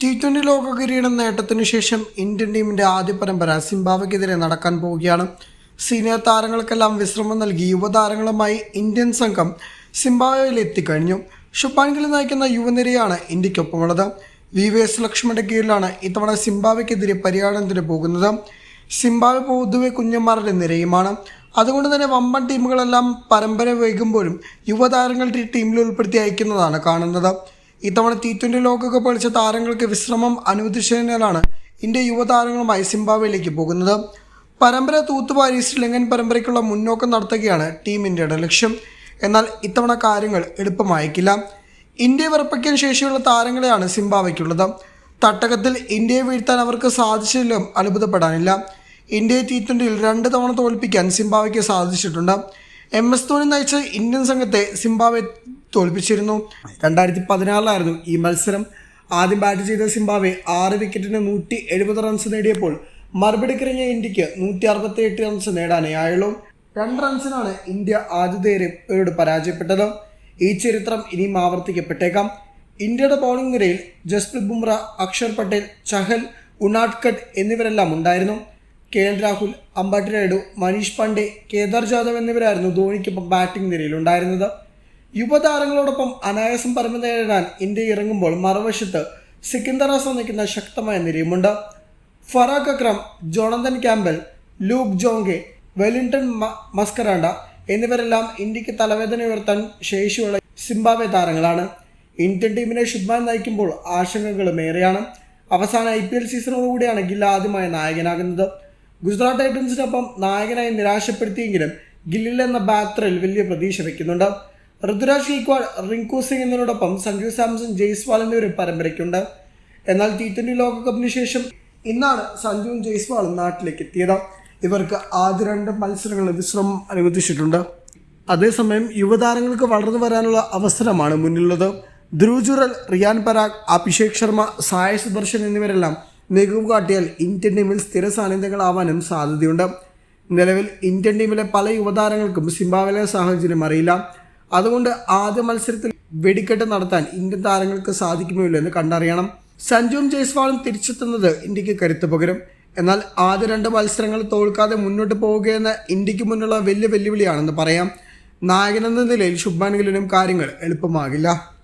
T twenty ലോക കിരീടം നേട്ടത്തിനു ശേഷം ഇന്ത്യൻ ടീമിന്റെ ആദ്യ പരമ്പര സിംബാബ്വെക്കെതിരെ നടക്കാൻ പോവുകയാണ്. സീനിയർ താരങ്ങൾക്കെല്ലാം വിശ്രമം നൽകി യുവതാരങ്ങളുമായി ഇന്ത്യൻ സംഘം സിംബാബ്വെയിൽ എത്തിക്കഴിഞ്ഞു. ശുഭാൻ ഗിൽ നയിക്കുന്ന യുവനിരയാണ് ഇന്ത്യക്കൊപ്പമുള്ളത് വി വി എസ് ലക്ഷ്മണന്റെ കീഴിലാണ് ഇത്തവണ സിംബാബ്വെക്കെതിരെ പര്യടനത്തിന് പോകുന്നത്. സിംബാബ്വെ പൊതുവെ കുഞ്ഞന്മാരുടെ നിരയുമാണ്. അതുകൊണ്ട് തന്നെ വമ്പൻ ടീമുകളെല്ലാം പരമ്പര വൈകുമ്പോഴും യുവതാരങ്ങൾ ടീമിൽ ഉൾപ്പെടുത്തി അയക്കുന്നതാണ് കാണുന്നത്. ഇത്തവണ ടി ട്വന്റി ലോകകപ്പ് കളിച്ച താരങ്ങൾക്ക് വിശ്രമം അനുവദിച്ചതിനാലാണ് ഇന്ത്യ യുവതാരങ്ങളുമായി സിംബാബ്വേയിലേക്ക് പോകുന്നത്. പരമ്പര തൂത്തുവാരി ശ്രീലങ്കൻ പരമ്പരയ്ക്കുള്ള മുന്നോക്കം നടത്തുകയാണ് ടീം ഇന്ത്യയുടെ ലക്ഷ്യം. എന്നാൽ ഇത്തവണ കാര്യങ്ങൾ എളുപ്പമായേക്കില്ല. ഇന്ത്യ വിറപ്പിക്കാൻ ശേഷിയുള്ള താരങ്ങളെയാണ് സിംബാബ്വയ്ക്കുള്ളത് തട്ടകത്തിൽ ഇന്ത്യയെ വീഴ്ത്താൻ അവർക്ക് സാധിച്ചില്ലെങ്കിലും അത്ഭുതപ്പെടാനില്ല. ഇന്ത്യയെ ടി ട്വന്റിയിൽ രണ്ട് തവണ തോൽപ്പിക്കാൻ സിംബാബ്വയ്ക്ക് സാധിച്ചിട്ടുണ്ട്. എം എസ് ധോണി നയിച്ച ഇന്ത്യൻ സംഘത്തെ സിംബാബ്വെ തോൽപ്പിച്ചിരുന്നു. രണ്ടായിരത്തി പതിനാറിലായിരുന്നു ഈ മത്സരം. ആദ്യം ബാറ്റ് ചെയ്ത സിംബാവെ ആറ് വിക്കറ്റിന് നൂറ്റി എഴുപത് റൺസ് നേടിയപ്പോൾ മറുപടി മറുപടിക്കിറങ്ങിയ ഇന്ത്യയ്ക്ക് നൂറ്റി അറുപത്തി എട്ട് റൺസ് നേടാനേ ആയുള്ളൂ രണ്ട് റൺസിനാണ് ഇന്ത്യ ആതിഥേയരോട് പരാജയപ്പെട്ടത്. ഈ ചരിത്രം ഇനിയും ആവർത്തിക്കപ്പെട്ടേക്കാം. ഇന്ത്യയുടെ ബൗളിംഗ് നിരയിൽ ജസ്പ്രീത് ബുംറ അക്ഷർ പട്ടേൽ ചഹൽ ഉണാട്കട്ട് എന്നിവരെല്ലാം ഉണ്ടായിരുന്നു. കെ എൽ രാഹുൽ അമ്പാട്ടി നായിഡു മനീഷ് പാണ്ഡെ കേദാർ ജാദവ് എന്നിവരായിരുന്നു ധോണിക്കൊപ്പം ബാറ്റിംഗ് നിരയിൽ ഉണ്ടായിരുന്നത്. യുവതാരങ്ങളോടൊപ്പം അനായാസം പരമ നേരിടാൻ ഇന്ത്യ ഇറങ്ങുമ്പോൾ മറുവശത്ത് സിക്കിന്ദർ ഹസൻ നിൽക്കുന്ന ശക്തമായ നിരയുമുണ്ട് Faraz Akram Jonathan Campbell Luke Jongwe Wellington Masakadza എന്നിവരെല്ലാം ഇന്ത്യയ്ക്ക് തലവേദന ഉയർത്താൻ ശേഷിയുള്ള സിംബാബ്വെ താരങ്ങളാണ്. ഇന്ത്യൻ ടീമിനെ ശുദ്ധമായി നയിക്കുമ്പോൾ ആശങ്കകളും ഏറെയാണ്. അവസാന ഐ പി എൽ സീസണോടുകൂടിയാണ് ഗിൽ ആദ്യമായി നായകനാകുന്നത്. ഗുജറാത്ത് ടൈറ്റൻസിനൊപ്പം നായകനായി നിരാശപ്പെടുത്തിയെങ്കിലും ഗില്ലിൽ എന്ന ബാറ്ററിൽ വലിയ പ്രതീക്ഷ വെക്കുന്നുണ്ട് ഋതുരാജ് ഗെയ്ക്വാൾ റിങ്കു സിംഗ് എന്നിവരോടൊപ്പം സഞ്ജു സാംസൺ ജയ്സ്വാളിന്റെ ഒരു പരമ്പരയ്ക്കുണ്ട്. എന്നാൽ ടി ട്വന്റി ലോകകപ്പിന് ശേഷം ഇന്നാണ് സഞ്ജുവും ജയ്സ്വാളും നാട്ടിലേക്ക് എത്തിയത് ഇവർക്ക് ആദ്യ രണ്ട് മത്സരങ്ങൾ വിശ്രമം അനുവദിച്ചിട്ടുണ്ട്. അതേസമയം യുവതാരങ്ങൾക്ക് വളർന്നു വരാനുള്ള അവസരമാണ് മുന്നിലുള്ളത്. ധ്രുവ് റിയാൻ പരാഗ് അഭിഷേക് ശർമ്മ സായ സുദർശൻ എന്നിവരെല്ലാം മികവ് കാട്ടിയാൽ ഇന്ത്യൻ ടീമിൽ സ്ഥിര സാന്നിധ്യങ്ങളാവാനും സാധ്യതയുണ്ട്. നിലവിൽ ഇന്ത്യൻ ടീമിലെ പല യുവതാരങ്ങൾക്കും സിംബാബ്വെയിലെ സാഹചര്യം അറിയില്ല. അതുകൊണ്ട് ആദ്യ മത്സരത്തിൽ വെടിക്കെട്ട് നടത്താൻ ഇന്ത്യൻ താരങ്ങൾക്ക് സാധിക്കുമോ എന്ന് കണ്ടറിയണം. സഞ്ജുവും ജയ്സ്വാളും തിരിച്ചെത്തുന്നത് ഇന്ത്യയ്ക്ക് കരുത്ത് പകരും. എന്നാൽ ആദ്യ രണ്ട് മത്സരങ്ങൾ തോൽക്കാതെ മുന്നോട്ട് പോവുകയെന്ന ഇന്ത്യയ്ക്ക് മുന്നിലുള്ള വലിയ വെല്ലുവിളിയാണെന്ന് പറയാം. നായകനെന്ന നിലയിൽ ശുഭ്മാൻ ഗില്ലിനും കാര്യങ്ങൾ എളുപ്പമാകില്ല.